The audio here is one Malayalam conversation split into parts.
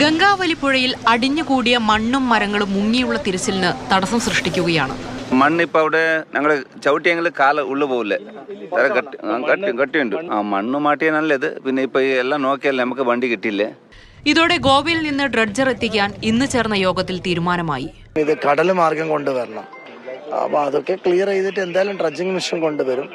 ഗംഗാവലി പുഴയിൽ അടിഞ്ഞുകൂടിയ മണ്ണും മരങ്ങളും മുങ്ങിയുള്ള തിരച്ചിലിന് തടസ്സം സൃഷ്ടിക്കുകയാണ്. മണ്ണിപ്പോ അവിടെ ഞങ്ങൾ ചവിട്ടിയെങ്കിൽ കാല ഉള്ളു പോകില്ല കട്ടി കട്ടിയുണ്ട്. ആ മണ്ണ് മാട്ടിയ നല്ലത്. പിന്നെ ഇപ്പൊ എല്ലാം നോക്കിയാൽ നമുക്ക് വണ്ടി കിട്ടിയില്ലേ? ഇതോടെ ഗോവയിൽ നിന്ന് ഡ്രഡ്ജർ എത്തിക്കാൻ ഇന്ന് ചേർന്ന യോഗത്തിൽ തീരുമാനമായി. ഇത് കടൽ മാർഗം കൊണ്ടുവരണം. അപ്പൊ അതൊക്കെ ക്ലിയർ ചെയ്തിട്ട് എന്തായാലും ഡ്രഡ്ജിങ് മിഷൻ കൊണ്ടുവരും.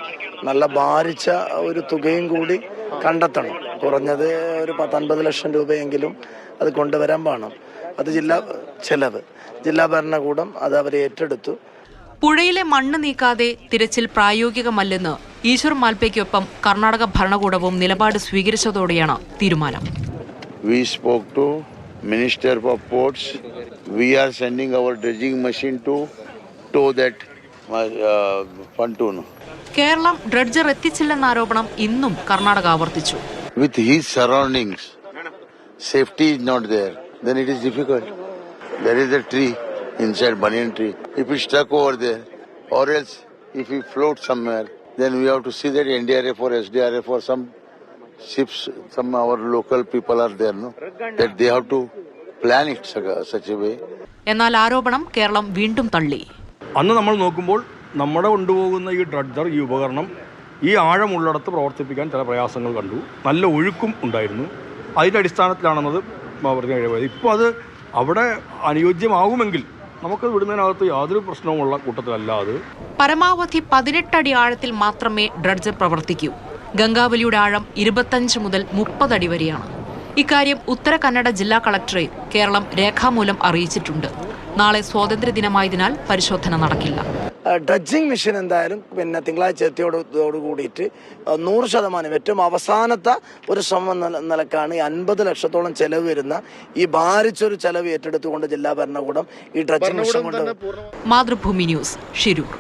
നല്ല ഭാരിച്ച ഒരു തുകയും കൂടി കണ്ടെത്തണം. കുറഞ്ഞത് ഒരു പത്തൊൻപത് ലക്ഷം രൂപയെങ്കിലും അത് കൊണ്ടുവരാൻ വേണം. അത് ജില്ലാ ചെലവ്. ജില്ലാ ഭരണകൂടം അത് അവർ ഏറ്റെടുത്തു. പുഴയിലെ മണ്ണ് നീക്കാതെ തിരച്ചിൽ പ്രായോഗികമല്ലെന്ന് ഈശ്വർ മാൽപ്പയ്ക്കൊപ്പം കർണാടക ഭരണകൂടവും നിലപാട് സ്വീകരിച്ചതോടെയാണ് തീരുമാനം. We spoke to Minister of Ports. We are sending our dredging machine to to that uh, pontoon. Keralam dredger എത്തിച്ചില്ലെന്ന ആരോപണം ഇന്നും കർണാടക ആവർത്തിച്ചു. With he surroundings safety is not there then it is difficult there is a tree inside banyan tree if you stuck over there or else if you float somewhere then we have to see there N D R F or S D R F or some ships some our local people are there that they have to plan it such a way എന്നാൽ ആരോപണം കേരളം വീണ്ടും തള്ളി. അന്ന് നമ്മൾ നോക്കുമ്പോൾ നമ്മുടെ കൊണ്ടുപോകുന്ന ഈ ഡ്രഡ്ജർ ഈ ഉപകരണം ഈ ആഴമുള്ളിടത്ത് പ്രവർത്തിപ്പിക്കാൻ ചില പ്രയാസങ്ങൾ കണ്ടു. നല്ല ഒഴുക്കും ഉണ്ടായിരുന്നു. അതിന്റെ അടിസ്ഥാനത്തിലാണെന്നത് പറഞ്ഞ കഴിവ് ഇപ്പോൾ അത് അവിടെ അനുയോജ്യമാകുമെങ്കിൽ നമുക്ക് വിടുന്നതിനകത്ത് യാതൊരു പ്രശ്നവുമുള്ള കൂട്ടത്തിലല്ല അത്. പരമാവധി പതിനെട്ടടി ആഴത്തിൽ മാത്രമേ ഡ്രഡ്ജർ പ്രവർത്തിക്കൂ. ഗംഗാവലിയുടെ ആഴം ഇരുപത്തഞ്ച് മുതൽ മുപ്പത് അടി വരെയാണ്. ഇക്കാര്യം ഉത്തര കന്നഡ ജില്ലാ കളക്ടറെ കേരളം രേഖാമൂലം അറിയിച്ചിട്ടുണ്ട്. നാളെ സ്വാതന്ത്ര്യദിനമായതിനാൽ പരിശോധന നടക്കില്ല. ഡ്രഡ്ജിംഗ് മെഷീൻ എന്തായാലും പിന്നെ തിങ്കളാഴ്ച എത്തിയോട് കൂടിയിട്ട് നൂറ് ശതമാനം ഏറ്റവും അവസാനത്തെ ഒരു ശ്രമം നിലക്കാണ് ഈ അൻപത് ലക്ഷത്തോളം ചെലവ് വരുന്ന ഈ ഭാരിച്ചൊരു ചെലവ് ഏറ്റെടുത്തുകൊണ്ട് ജില്ലാ ഭരണകൂടം ഈ ഡ്രഡ്ജിംഗ് മെഷീൻ കൊണ്ട് മാതൃഭൂമി ന്യൂസ് ഷിരൂർ.